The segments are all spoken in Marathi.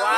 Wow.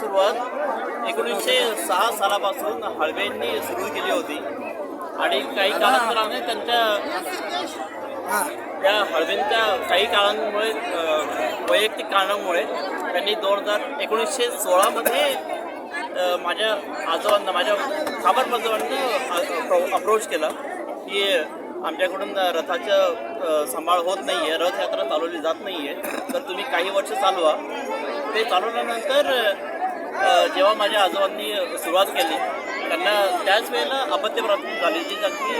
सुरुवात एकोणीसशे सहा सालापासून हळवेंनी सुरू केली होती. आणि काही कालांतराने त्यांच्या त्या हळवेंच्या काही काळांमुळे वैयक्तिक कारणामुळे त्यांनी दोन हजार एकोणीसशे सोळामध्ये माझ्या आजोबांना माझ्या खाबर पंजोबांना अप्रोच केला की आमच्याकडून रथाचं सांभाळ होत नाही आहे रथयात्रा चालवली जात नाही आहे तर तुम्ही काही वर्ष चालवा. ते चालवल्यानंतर जेव्हा माझ्या आजोबांनी सुरुवात केली त्यांना त्याच वेळेला अपत्य प्राप्त झाली जी त्यांची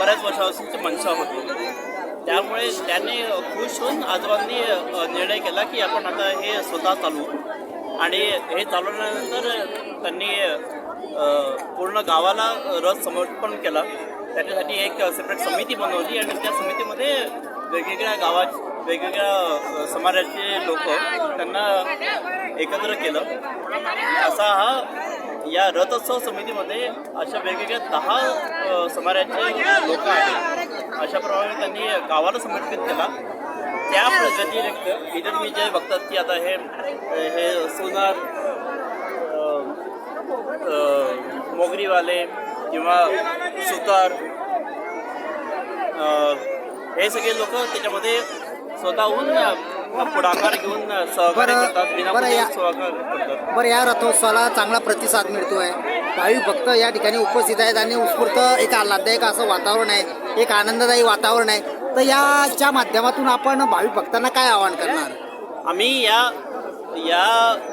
बऱ्याच वर्षापासूनची मनशा होती. त्यामुळे त्यांनी खुश होऊन आजोबांनी निर्णय केला की आपण आता हे स्वतः चालवू. आणि हे चालवल्यानंतर त्यांनी पूर्ण गावाला रथ समर्पण केला. त्याच्यासाठी एक सेपरेट समिती बनवली आणि त्या समितीमध्ये वेगवेगळ्या गावात वेगवेगळ्या समाजाचे लोक त्यांना एकत्र केलं. असा हा या रथोत्सव समितीमध्ये अशा वेगवेगळ्या दहा समाऱ्याचे समाजाचे लोक आहेत. अशाप्रमाणे त्यांनी गावाला समर्पित केला. त्या व्यतिरिक्त इतर मी जे बघतात की आता हे हे सोनार मोगरीवाले किंवा सुतार हे सगळे लोक त्याच्यामध्ये स्वतःहून पुढाकार घेऊन सहकार्य बरं- करतात बरं विनामूल्य या- सहकार्य करतात बरं या रथोत्सवाला चांगला प्रतिसाद मिळतोय. भाविक भक्त या ठिकाणी उपस्थित आहेत आणि उत्स्फूर्त एक आल्हाददायक असं वातावरण आहे एक आनंददायी वातावरण आहे. तर याच्या माध्यमातून आपण भाविक भक्तांना काय आवाहन करणार? आम्ही या या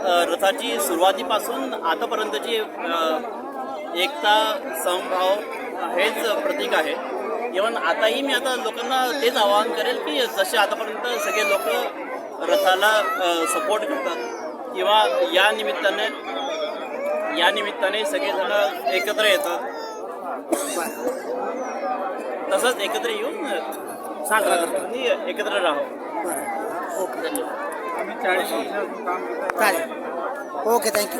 अ, रथाची सुरुवातीपासून आतापर्यंतची अ, एकता समभाव हेच प्रतीक आहे. इवन आताही मी आता लोकांना तेच आवाहन करेल की जसे आतापर्यंत सगळे लोक रथाला सपोर्ट करतात किंवा या निमित्ताने या निमित्ताने सगळेजण एकत्र येतात. तसंच एकत्र येऊन साजरा करतात आणि एकत्र राहू ओके. धन्यवाद. चालेल. Okay thank you